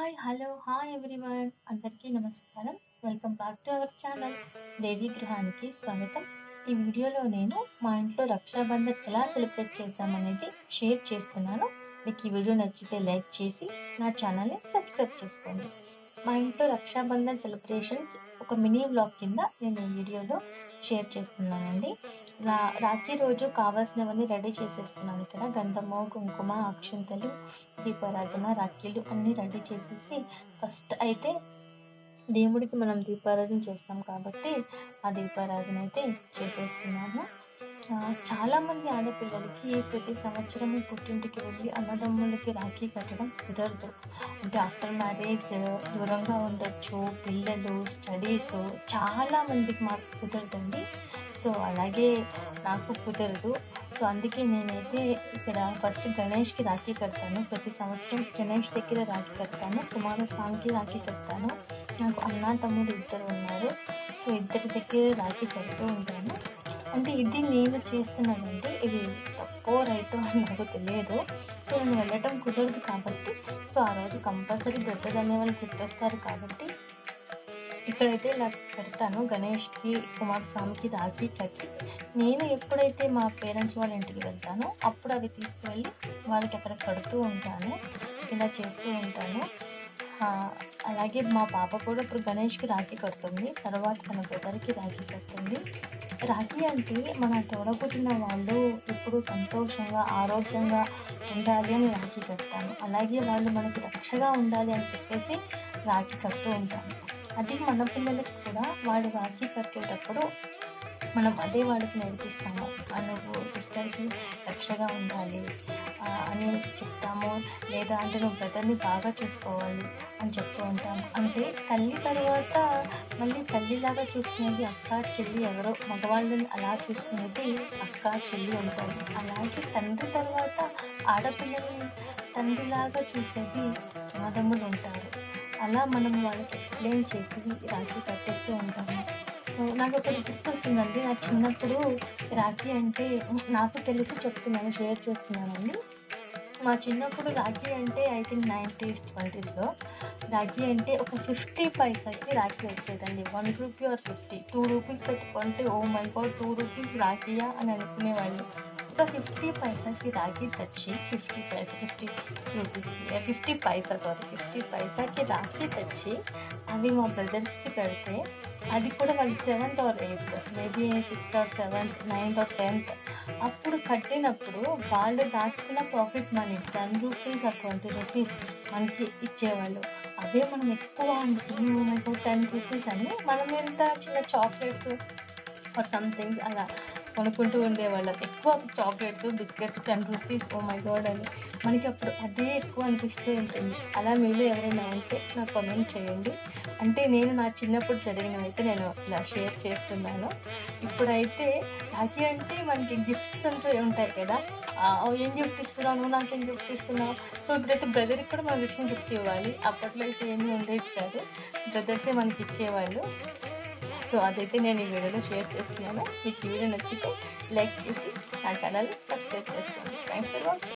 Hi hello hi everyone. అందరికీ నమస్కారం. Welcome back to our channel. Devi గృహానికి స్వాగతం. ఈ వీడియోలో నేను మా ఇంట్లో రక్షాబంధన్ ఎలా సెలబ్రేట్ చేశామనేది షేర్ చేస్తున్నాను. మీకు ఈ వీడియో నచ్చితే లైక్ చేసి నా ఛానల్ని సబ్స్క్రైబ్ చేసుకోండి. మా ఇంట్లో రక్షాబంధన్ సెలబ్రేషన్స్ ఒక మినీ వ్లాగ్ కింద నేను ఈ వీడియోలో షేర్ చేస్తున్నానండి. రా రాత్రి రోజు కావాల్సినవన్నీ రెడీ చేసేస్తున్నాను ఇక్కడ. గంధము కుంకుమ అక్షంతలు దీపారాధన రాఖీలు అన్నీ రెడీ చేసేసి ఫస్ట్ అయితే దేవుడికి మనం దీపారాధన చేస్తాం కాబట్టి ఆ దీపారాధన అయితే చేసేస్తున్నాను చాలామంది చాలా మంది ఆడపిల్లలకి ప్రతి సంవత్సరం పుట్టింటికి వెళ్ళి అన్నదమ్ములకి రాఖీ కట్టడం కుదరదు. అంటే ఆఫ్టర్ మ్యారేజ్ దూరంగా ఉండొచ్చు పిల్లలు సో చాలా మందికి మాకు కుదరదండి. సో అలాగే నాకు కుదరదు. సో అందుకే నేనైతే ఇక్కడ ఫస్ట్ గణేష్కి రాఖీ కడతాను. ప్రతి సంవత్సరం గణేష్ దగ్గర రాఖీ కడతాను. కుమారస్వామికి రాఖీ కడతాను. నాకు అన్న తమ్ముడు ఇద్దరు ఉన్నారు. సో ఇద్దరి దగ్గర రాఖీ కడుతూ ఉంటాను. అంటే ఇది నేను చేస్తున్నానంటే ఇది తప్పో రైటో అని నాకు తెలియదు. సో నేను వెళ్ళటం కుదరదు కాబట్టి సో ఆ రోజు కంపల్సరీ బ్రదర్ అనే వాళ్ళు గుర్తొస్తారు కాబట్టి ఇక్కడైతే ఇలా పెడతాను. గణేష్కి కుమారస్వామికి రాఖీ కట్టి నేను ఎప్పుడైతే మా పేరెంట్స్ వాళ్ళ ఇంటికి వెళ్తానో అప్పుడు అవి తీసుకువెళ్ళి వాళ్ళకి అక్కడ కడుతూ ఉంటాను. ఇలా చేస్తూ ఉంటాను. అలాగే మా పాప కూడా ఇప్పుడు గణేష్కి రాఖీ కడుతుంది. తర్వాత తన బ్రదర్కి రాఖీ కడుతుంది. రాఖీ అంటే మన తోడబుట్టిన వాళ్ళు ఎప్పుడు సంతోషంగా ఆరోగ్యంగా ఉండాలి అని రాఖీ కడతాను. అలాగే వాళ్ళు మనకి రక్షగా ఉండాలి అని చెప్పేసి రాఖీ కడుతూ ఉంటాను. అది మన పిల్లలకు కూడా వాళ్ళు వాకి కట్టేటప్పుడు మనం అదే వాళ్ళకి నేర్పిస్తాము. ఆ నువ్వు సిస్టర్కి రక్షగా ఉండాలి. అని చెప్తాము. లేదా అంటే నువ్వు బ్రదర్ని బాగా చూసుకోవాలి అని చెప్తూ ఉంటాము. అంటే తల్లి తర్వాత మళ్ళీ తల్లిలాగా చూసుకునేది అక్క చెల్లి ఎవరో మగవాళ్ళని అలా చూసుకునేది అక్క చెల్లి ఉంటారు అలాగే తండ్రి తర్వాత ఆడపిల్లని తండ్రిలాగా చూసేది అన్నదమ్ములు ఉంటారు. అలా మనం వాళ్ళకి ఎక్స్ప్లెయిన్ చేసి రాఖీ కట్టేస్తూ ఉంటాము. నాకు ఒకటి గుర్తొస్తుందండి నా చిన్నప్పుడు రాఖీ అంటే నాకు తెలిసి చెప్తున్నాను షేర్ చేస్తున్నానండి మా చిన్నప్పుడు రాఖీ అంటే ఐ థింక్ నైంటీస్ ట్వంటీస్లో రాఖీ అంటే ఒక ఫిఫ్టీ పైసాకి Rakhi వచ్చేదండి. One rupee or fifty two rupees పెట్టుకుంటే oh my god two rupees రాఖీయా? అని అనుకునేవాళ్ళు ఒక ఫిఫ్టీ పైసాకి రాఖీ తెచ్చి fifty paisa fifty rupees fifty paisa sorry fifty పైసాకి Rakhi తెచ్చి అవి మా బ్రదర్స్కి పెడితే అది కూడా వాళ్ళు seventh or eighth maybe sixth or seventh ninth or tenth అప్పుడు కట్టినప్పుడు వాళ్ళు దాచుకున్న ప్రాఫిట్ మనీ టెన్ రూపీస్ ఆ ట్వంటీ రూపీస్ మనకి ఇచ్చేవాళ్ళు. అదే మనం ఎక్కువ అనుకుని మనకు టెన్ రూపీస్ అని మనం ఎంత చిన్న చాక్లెట్స్ ఆర్ సంథింగ్ అలా కొనుక్కుంటూ ఉండేవాళ్ళం. ఎక్కువ chocolates biscuits ten rupees oh my god అని. మనకి అప్పుడు అదే ఎక్కువ అనిపిస్తూ ఉంటుంది. అలా మీరు ఎవరైనా ఉంటే నాకు కమెంట్ చేయండి. అంటే నేను నా చిన్నప్పుడు జరిగినవైతే నేను ఇలా షేర్ చేస్తున్నాను. ఇప్పుడైతే రాఖీ అంటే మనకి గిఫ్ట్స్ అంటూ ఉంటాయి కదా. ఏం గిఫ్ట్ ఇస్తున్నావు? నువ్వు ఏం గిఫ్ట్ ఇస్తున్నావు? సో ఇప్పుడైతే బ్రదర్కి కూడా మన విషయం గిఫ్ట్ ఇవ్వాలి. అప్పట్లో అయితే ఏమీ ఉండేది కాదు. బ్రదర్సే మనకి ఇచ్చేవాళ్ళు. సో అదైతే నేను ఈ వీడియోలో షేర్ చేస్తున్నాను. మీకు ఈ వీడియో నచ్చితే లైక్ చేసి నా ఛానల్ సబ్స్క్రైబ్ చేసుకోండి. Thanks for watching